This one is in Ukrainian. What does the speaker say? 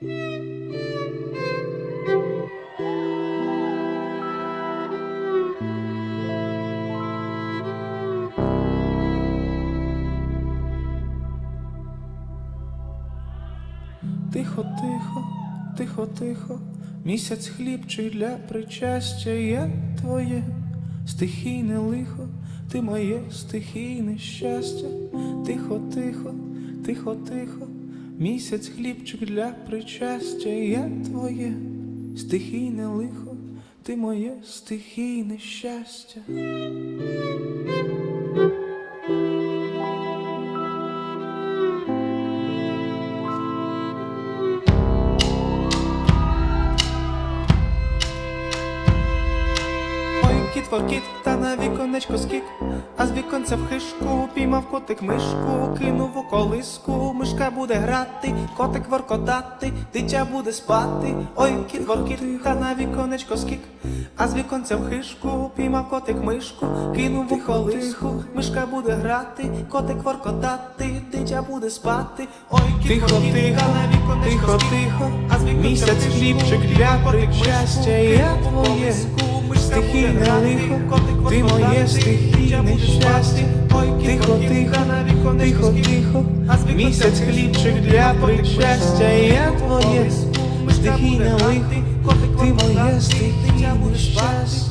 Тихо, тихо, тихо, тихо, місяць хлібчик для причастя є твоє, стихійне лихо, ти моє стихійне щастя, тихо, тихо, тихо, тихо, місяць хлібчик для причастя є твоє, стихійне лихо, ти моє стихійне щастя. Кіт та на віконечко скік, а з віконця в хишку піймав котик мишку, кинув у колиску, мишка буде грати, котик воркотати, дитя буде спати. Ой, кіт воркіт, та на віконечко скік, а з віконця в хишку піймав котик мишку, кинув у колиску, мишка буде грати, котик воркотати, дитя буде спати. Ой, кіт Тихо, воркіт, тихо, та на віконечко тихо, скік, тихо, а з віконця місяць в хишку хлібчик для причастя, я твоє стихійне лихо, ти моє стихійне щастя. Тихо, тихо, тихо, тихо, місяць хлібчик для причастя, я твоє стихійне лихо, ти моє стихійне щастя.